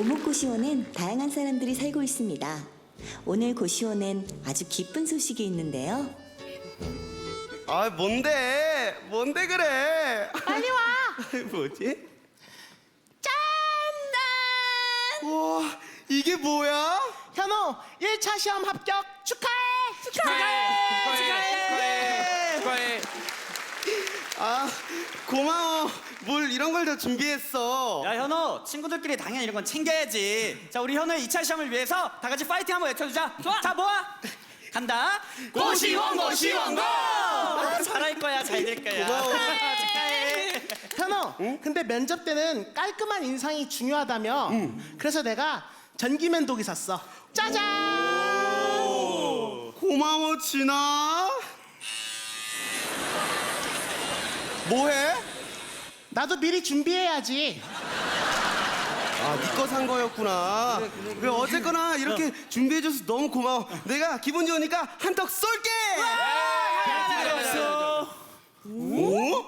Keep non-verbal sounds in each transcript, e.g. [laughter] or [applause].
오목고시원엔 다양한 사람들이 살고 있습니다. 오늘 고시원엔 아주 기쁜 소식이 있는데요. 아 뭔데? 뭔데 그래? 빨리 와. [laughs] 뭐지? 짠! 와 이게 뭐야? 현호 1차 시험 합격 축하해. 축하해! 축하해! 축하해! 아 고마워. 뭘 이런 걸 다 준비했어. 야 현호 친구들끼리 당연히 이런 건 챙겨야지 자 우리 현우의 2차 시험을 위해서 다 같이 파이팅 한번 외쳐주자 좋아 자 모아 간다 고시원 고 시원고 아, 잘할 거야 잘 될 거야 고마워. 축하해 현호, 근데 면접 때는 깔끔한 인상이 중요하다며. 그래서 내가 전기면도기 샀어. 짜잔! 고마워 진아. 뭐해? 나도 미리 준비해야지. 아, 네 거 산 거였구나. 왜 어쨌거나 이렇게 준비해줘서 너무 고마워. 내가 기분 좋으니까 한턱 쏠게. 왔어. 오?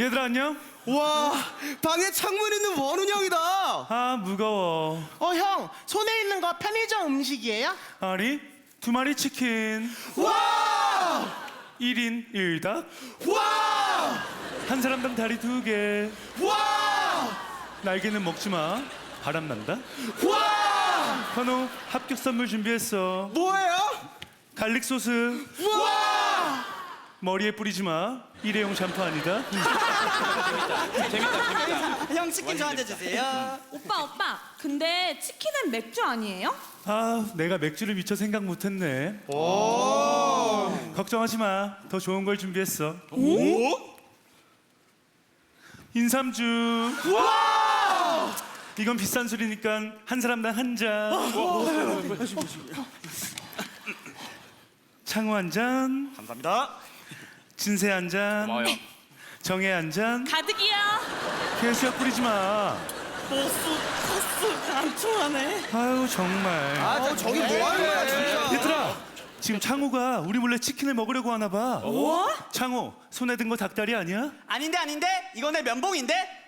얘들아 안녕? 와, 방에 창문 있는 원훈 형이다. 아 무거워. 어, 형, 손에 있는 거 편의점 음식이에요? 아니 두 마리 치킨. 와, 1인 1닭. 와, 한 사람당 다리 두 개. 와, 날개는 먹지 마. 바람 난다. 와. 현우 합격 선물 준비했어. 뭐예요? 갈릭 소스. 와, 머리에 뿌리지 마. 일회용 샴푸 아니다. 형 치킨 한대 주세요 오빠 오빠 근데 치킨은 맥주 아니에요? 아 내가 맥주를 미처 생각 못했네. 걱정하지 마. 더 좋은 걸 준비했어. 오? 인삼주. 와, 이건 비싼 술이니까 한 사람당 한 잔. 창호 한 잔. 감사합니다 진세 한 잔. 고마워요. 정혜 한 잔. 가득이요 개수야 뿌리지 마. 안 통하네 아유 정말. 아, 저기 뭐 하는 거야, 진짜? 얘들아 지금 창호가 우리 몰래 치킨을 먹으려고 하나 봐. 뭐? 창호 손에 든 거 닭다리 아니야? 아닌데 아닌데 이거 내 면봉인데